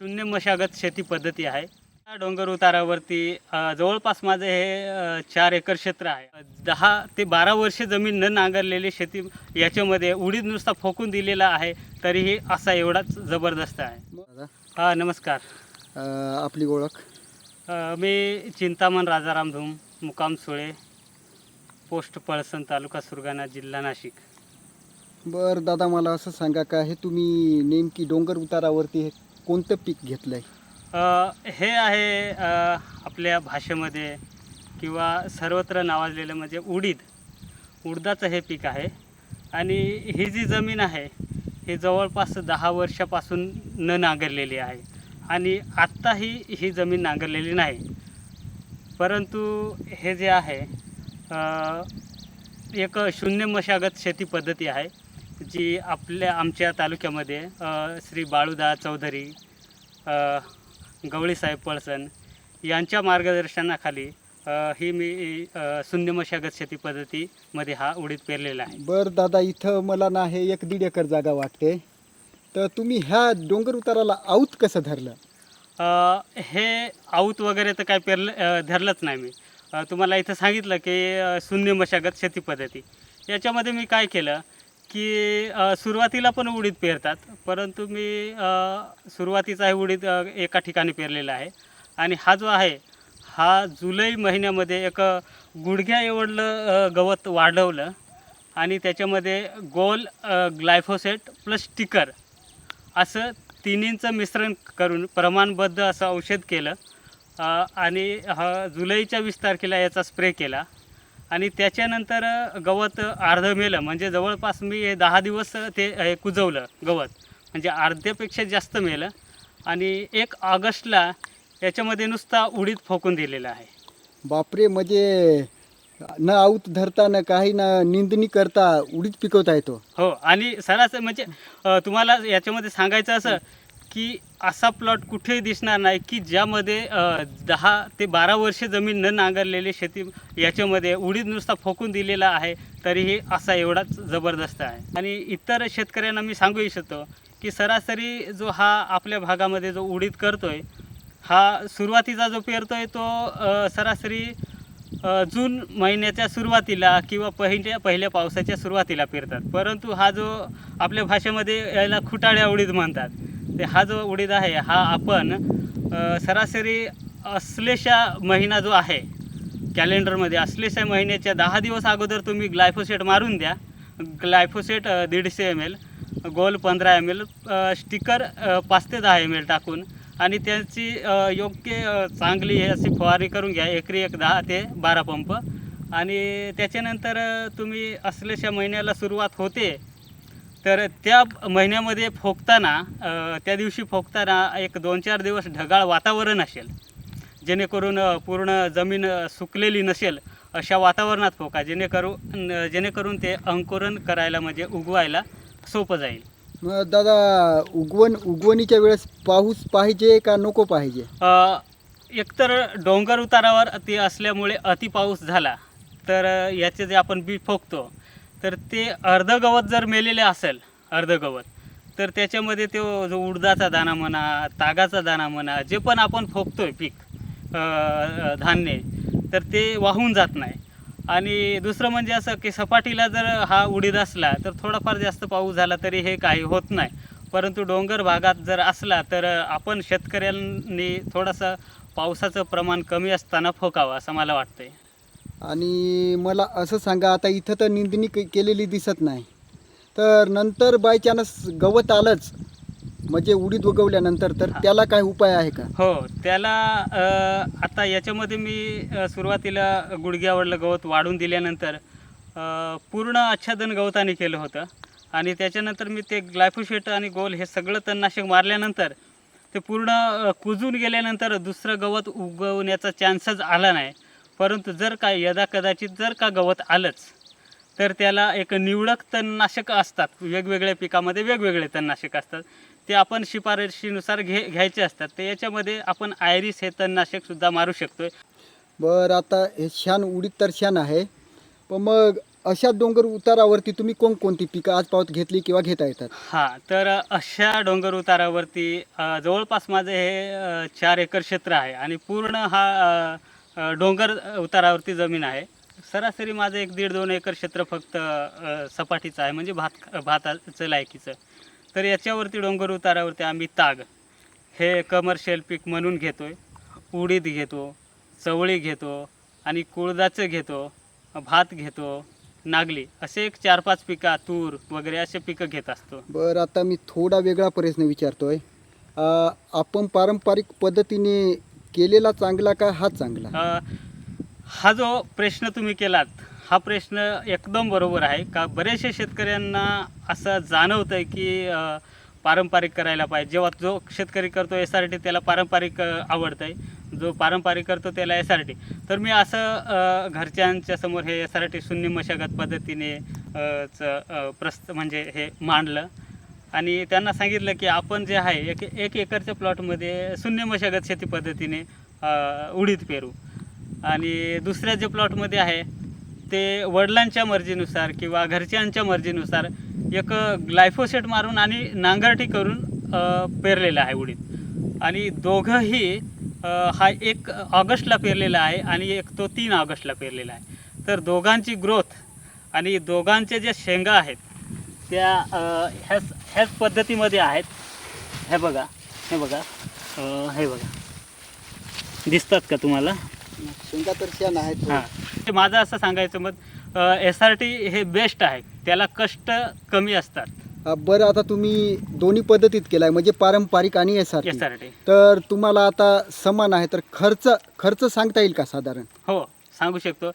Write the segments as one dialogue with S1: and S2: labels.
S1: शून्य मशागत शेती पद्धती आहे. या डोंगर उतारावरती जवळपास माझं हे चार एकर क्षेत्र आहे. दहा ते बारा वर्षे जमीन न नांगरलेली शेती याच्यामध्ये उडीद नुसता फोकून दिलेला आहे तरीही असा एवढाच जबरदस्त आहे. हा नमस्कार.
S2: आपली ओळख?
S1: मी चिंतामण राजाराम धूम मुकाम सुळे पोस्ट पळसण तालुका सुरगाणा जिल्हा नाशिक.
S2: बरं दादा मला असं सांगा का हे तुम्ही नेमकी डोंगर उतारावरती हे कोणतं पीक घेतलंय?
S1: अ, हे आहे अ, आपल्या भाषेमध्ये किंवा सर्वत्र नावाजलेलं म्हणजे उडीद. उडदाचं हे पीक आहे. आणि ही जी जमीन आहे ही जवळपास दहा वर्षापासून न नांगरलेली आहे. आणि आत्ताही ही जमीन नांगरलेली नाही. परंतु हे जे आहे अ, एक शून्य मशागत शेती पद्धती आहे. जी आपल्या आमच्या तालुक्यामध्ये श्री बाळूदा चौधरी गवळीसाहेब पळसण यांच्या मार्गदर्शनाखाली ही मी शून्य मशागत शेती पद्धतीमध्ये हा उडीद पेरलेला आहे.
S2: बरं दादा इथं मला ना हे एक दीड एकर जागा वाटते. तर तुम्ही ह्या डोंगर उताराला आऊत कसं धरलं?
S1: अ, हे आऊत वगैरे तर काय पेरलं अ, धरलंच नाही मी. अ, तुम्हाला इथं सांगितलं की अ, शून्य मशागत शेती पद्धती. याच्यामध्ये मी काय केलं की अ, सुरुवातीला पण उडीद पेरतात परंतु मी अ, सुरुवातीचा हे उडीद अ, एका ठिकाणी पेरलेला आहे. आणि हा जो आहे हा जुलै महिन्यामध्ये एक अ, गुडघ्या एवढलं अ, गवत वाढवलं आणि त्याच्यामध्ये गोल अ, ग्लायफोसेट प्लस स्टिकर असं तिन्हींचं मिश्रण करून प्रमाणबद्ध असं औषध केलं. अ, आणि हा जुलैच्या वीस तारखेला याचा स्प्रे केला. आणि त्याच्यानंतर गवत अर्धं मेलं म्हणजे जवळपास मी दहा दिवस ते कुजवलं गवत. म्हणजे अर्ध्यापेक्षा जास्त मेलं. आणि एक ऑगस्टला याच्यामध्ये नुसता उडीद फोकून दिलेला आहे.
S2: बापरे म्हणजे न आऊत धरता न काही ना निंदणी करता उडीद पिकवता येतो
S1: हो आणि सरासरी म्हणजे तुम्हाला याच्यामध्ये सांगायचं असं की असा प्लॉट कुठेही दिसणार नाही की ज्यामध्ये दहा ते बारा वर्षे जमीन न नांगरलेली शेती याच्यामध्ये उडीद नुसता फोकून दिलेला आहे तरीही असा एवढाच जबरदस्त आहे. आणि इतर शेतकऱ्यांना मी सांगू इच्छितो की सरासरी जो हा आपल्या भागामध्ये जो उडीद करतो आहे हा सुरुवातीचा जो पेरतो आहे तो सरासरी जून महिन्याच्या सुरुवातीला किंवा पहिल्या पहिल्या पावसाच्या सुरुवातीला पेरतात. परंतु हा जो आपल्या भाषेमध्ये याला खुटाळ्या उडीद म्हणतात. ते हा जो उडीद आहे हा आपण सरासरी असलेशा महिना जो आहे कॅलेंडरमध्ये असलेशा महिन्याच्या दहा दिवस अगोदर तुम्ही ग्लायफोसेट मारून द्या. ग्लायफोसेट दीडशे एम एल गोल पंधरा एम एल स्टिकर पाच ते दहा एम एल टाकून आणि त्याची योग्य चांगली हे अशी फवारणी करून घ्या. एकरी एक दहा ते बारा पंप. आणि त्याच्यानंतर तुम्ही असलेशा महिन्याला सुरुवात होते तर त्या महिन्यामध्ये फोकताना त्या दिवशी फोकताना एक दोन चार दिवस ढगाळ वातावरण असेल. जेणेकरून पूर्ण जमीन सुकलेली नसेल अशा वातावरणात फोका. जेणेकरून जेणेकरून ते अंकुरण करायला म्हणजे उगवायला सोपं जाईल.
S2: मग दादा उगवण उगवणीच्या वेळेस पाऊस पाहिजे का नको पाहिजे?
S1: अ, एकतर डोंगर उतारावर ते असल्यामुळे अति पाऊस झाला. तर याचे जे आपण बी फोकतो तर ते अर्ध गवत जर मेलेले असेल अर्ध गवत तर त्याच्यामध्ये तो जो उडदाचा दाणा म्हणा तागाचा दाणा म्हणा जे पण आपण फोकतोय पीक धान्य तर ते वाहून जात नाही. आणि दुसरं म्हणजे असं की सपाटीला जर हा उडीद असला तर थोडाफार जास्त पाऊस झाला तरी हे काही होत नाही. परंतु डोंगर भागात जर असला तर आपण शेतकऱ्यांनी थोडंसं पावसाचं प्रमाण कमी असताना फोकावं असं मला वाटतंय.
S2: आणि मला असं सांगा आता इथं तर निंदणी के- केलेली दिसत नाही. तर नंतर बाय चान्स गवत आलंच. म्हणजे उडीद उगवल्यानंतर तर. त्याला काय उपाय आहे का?
S1: हो त्याला अ, आता याच्यामध्ये मी अ, सुरुवातीला गुडघ्यावरलं गवत वाढून दिल्यानंतर अ, पूर्ण आच्छादन गवताने केलं होतं. आणि त्याच्यानंतर मी ते ग्लायफोशेट आणि गोल हे सगळं तणनाशक मारल्यानंतर ते पूर्ण अ, कुजून गेल्यानंतर दुसरं गवत उगवण्याचा चान्सच आला नाही. परंतु जर का यदा कदाचित जर का गवत आलंच तर त्याला एक निवडक तणनाशक असतात. वेगवेगळ्या पिकामध्ये वेगवेगळे तणनाशक असतात. ते आपण शिफारशीनुसार घे घ्यायचे असतात. तर याच्यामध्ये आपण आयरिस हे तणनाशकसुद्धा मारू शकतो
S2: बरं आता हे छान उडीद तर छान आहे. पण मग अशा डोंगर उतारावरती तुम्ही कोणकोणती पिकं आज पावत घेतली किंवा घेता येतात?
S1: हां तर अशा डोंगर उतारावरती जवळपास माझं हे चार एकर क्षेत्र आहे. आणि पूर्ण हा डोंगर उतारावरती जमीन आहे. सरासरी माझं एक दीड दोन एकर क्षेत्र फक्त सपाटीचं आहे म्हणजे भात भाताचं लायकीचं. तर याच्यावरती डोंगर उतारावरती आम्ही ताग. हे कमर्शियल पीक म्हणून घेतो आहे उडीद घेतो चवळी घेतो आणि कुळदाचं घेतो भात घेतो नागली असे एक चार पाच पिकं तूर वगैरे असे पिकं घेत असतो.
S2: बरं आता मी थोडा वेगळा प्रश्न विचारतोय. आपण पारंपरिक पद्धतीने केलेला चांगला का हा चांगला?
S1: अ, हा जो प्रश्न तुम्ही केलात हा प्रश्न एकदम बरोबर आहे. का बऱ्याचशा शेतकऱ्यांना असं जाणवतं आहे की अ, पारंपरिक करायला पाहिजे. जेव्हा जो शेतकरी करतो एस आर टी त्याला पारंपरिक आवडतं आहे जो पारंपरिक करतो त्याला एस आर टी तर मी असं अ, घरच्यांच्या समोर हे एस आर टी शून्य मशागत पद्धतीने अ, च अ, प्रस्त म्हणजे हे मांडलं. आणि त्यांना सांगितलं की आपण जे आहे एक एक एकरच्या प्लॉटमध्ये शून्य मशागत शेती पद्धतीने उडीद पेरू. आणि दुसऱ्या जे प्लॉटमध्ये आहे ते वडिलांच्या मर्जीनुसार किंवा घरच्यांच्या मर्जीनुसार एक ग्लायफोसेट मारून आणि नांगरटी करून पेरलेलं आहे उडीद. आणि दोघंही हा एक ऑगस्टला पेरलेला आहे आणि एक तो तीन ऑगस्टला पेरलेला आहे. तर दोघांची ग्रोथ आणि दोघांच्या ज्या शेंगा आहेत त्या ह्याच ह्याच पद्धतीमध्ये आहेत. हे बघा हे बघा हे बघा. दिसतात का तुम्हाला?
S2: छान आहेत.
S1: हां. ते माझं असं सांगायचं मत एस आर टी हे बेस्ट आहे. त्याला कष्ट कमी असतात.
S2: बरं आता तुम्ही दोन्ही पद्धतीत केलाय म्हणजे पारंपरिक आणि S R
S1: S R T
S2: तर तुम्हाला आता समान आहे तर खर्च खर्च सांगता येईल का साधारण?
S1: हो सांगू शकतो.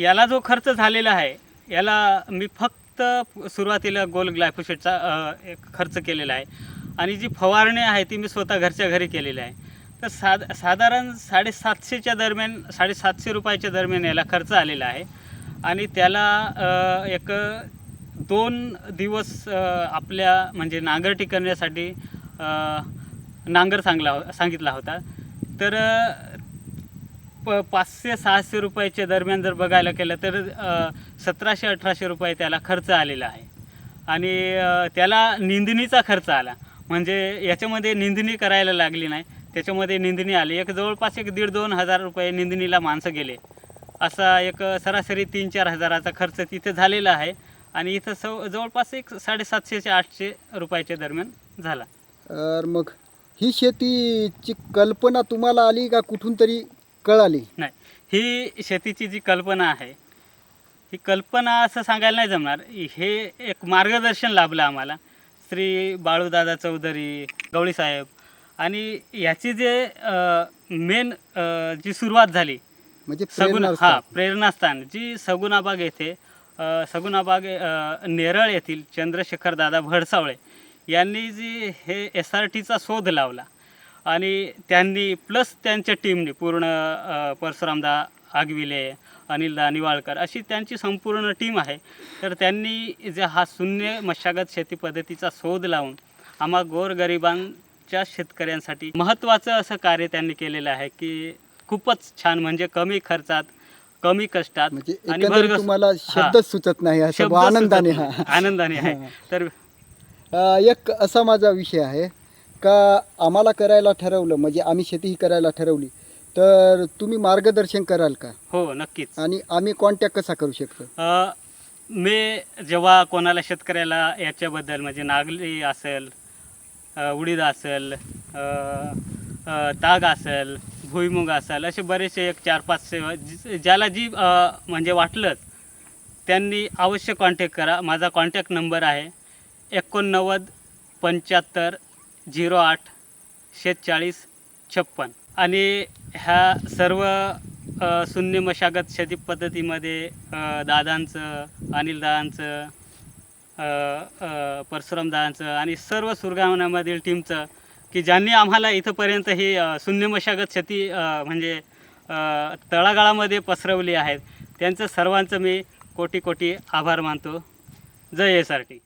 S1: याला जो खर्च झालेला आहे याला मी फक्त फक्त सुरुवातीला गोल ग्लायफोसेटचा एक खर्च केलेला आहे. आणि जी फवारणी आहे ती मी स्वतः घरच्या घरी केलेली आहे. तर साध साधारण साडेसातशेच्या दरम्यान साडेसातशे रुपयाच्या दरम्यान याला खर्च आलेला आहे. आणि त्याला एक दोन दिवस आपल्या म्हणजे नांगरटी करण्यासाठी नांगर सांगला हो- सांगितला होता. तर प पाचशे सहाशे रुपयाच्या दरम्यान जर बघायला केलं तर सतराशे अठराशे रुपये त्याला खर्च आलेला आहे. आणि त्याला निंदणीचा खर्च आला. म्हणजे याच्यामध्ये निंदणी करायला लागली नाही. त्याच्यामध्ये निंदणी आली. एक जवळपास एक दीड दोन हजार रुपये निंदणीला माणसं गेले. असा एक सरासरी तीन चार हजाराचा खर्च तिथे झालेला आहे. आणि इथं सव जवळपास एक साडेसातशे ते आठशे रुपयाच्या दरम्यान झाला.
S2: तर मग ही शेतीची कल्पना तुम्हाला आली का कुठून तरी? कळाली.
S1: नाही. ही शेतीची जी कल्पना आहे ही कल्पना असं सांगायला नाही जमणार. हे एक मार्गदर्शन लाभलं आम्हाला. श्री बाळूदादा चौधरी गवळी साहेब आणि याची जे मेन जी सुरुवात झाली
S2: म्हणजे
S1: सगुण. हां प्रेरणास्थान जी सगुणाबाग येथे सगुणाबाग नेरळ येथील चंद्रशेखर दादा भडसावळे यांनी जी हे एस आर टीचा शोध लावला आणि त्यांनी प्लस त्यांच्या टीमने पूर्ण परशुरामदा आगविले अनिलदा निवाळकर अशी त्यांची संपूर्ण टीम आहे तर त्यांनी जे हा शून्य मशागत शेती पद्धतीचा शोध लावून आम्हा गोरगरिबांच्या शेतकऱ्यांसाठी महत्त्वाचं असं कार्य त्यांनी केलेलं आहे की खूपच छान म्हणजे कमी खर्चात कमी कष्टात
S2: म्हणजे
S1: आणि
S2: तुम्हाला. शब्दच सुचत नाही
S1: शब्द
S2: आनंदाने.
S1: आनंदाने आहे. तर
S2: एक असा माझा विषय आहे का आम्हाला करायला ठरवलं म्हणजे आम्ही शेती ही करायला ठरवली तर तुम्ही मार्गदर्शन कराल का?
S1: हो नक्कीच.
S2: आणि आम्ही कॉन्टॅक्ट कसा करू शकतो?
S1: अ, मी जेव्हा कोणाला शेतकऱ्याला याच्याबद्दल म्हणजे नागली असेल अ, उडीद असेल अ, अ, ताग असेल भुईमुग असेल असे बरेचसे एक चार पाच जे- ज्याला जी अ, म्हणजे वाटलंच त्यांनी अवश्य कॉन्टॅक्ट करा. माझा कॉन्टॅक्ट नंबर आहे एकोणनव्वद पंच्याहत्तर झिरो आठ शेहेचाळीस छप्पन. आणि ह्या सर्व शून्य मशागत शेती पद्धतीमध्ये दादांचं अनिल दादांचं परशुराम दादांचं आणि सर्व सुरगावण्यामधील टीमचं की ज्यांनी आम्हाला इथंपर्यंत ही शून्य मशागत शेती म्हणजे तळागाळामध्ये पसरवली आहेत त्यांचं सर्वांचं मी कोटी कोटी आभार मानतो. जय एस आर टी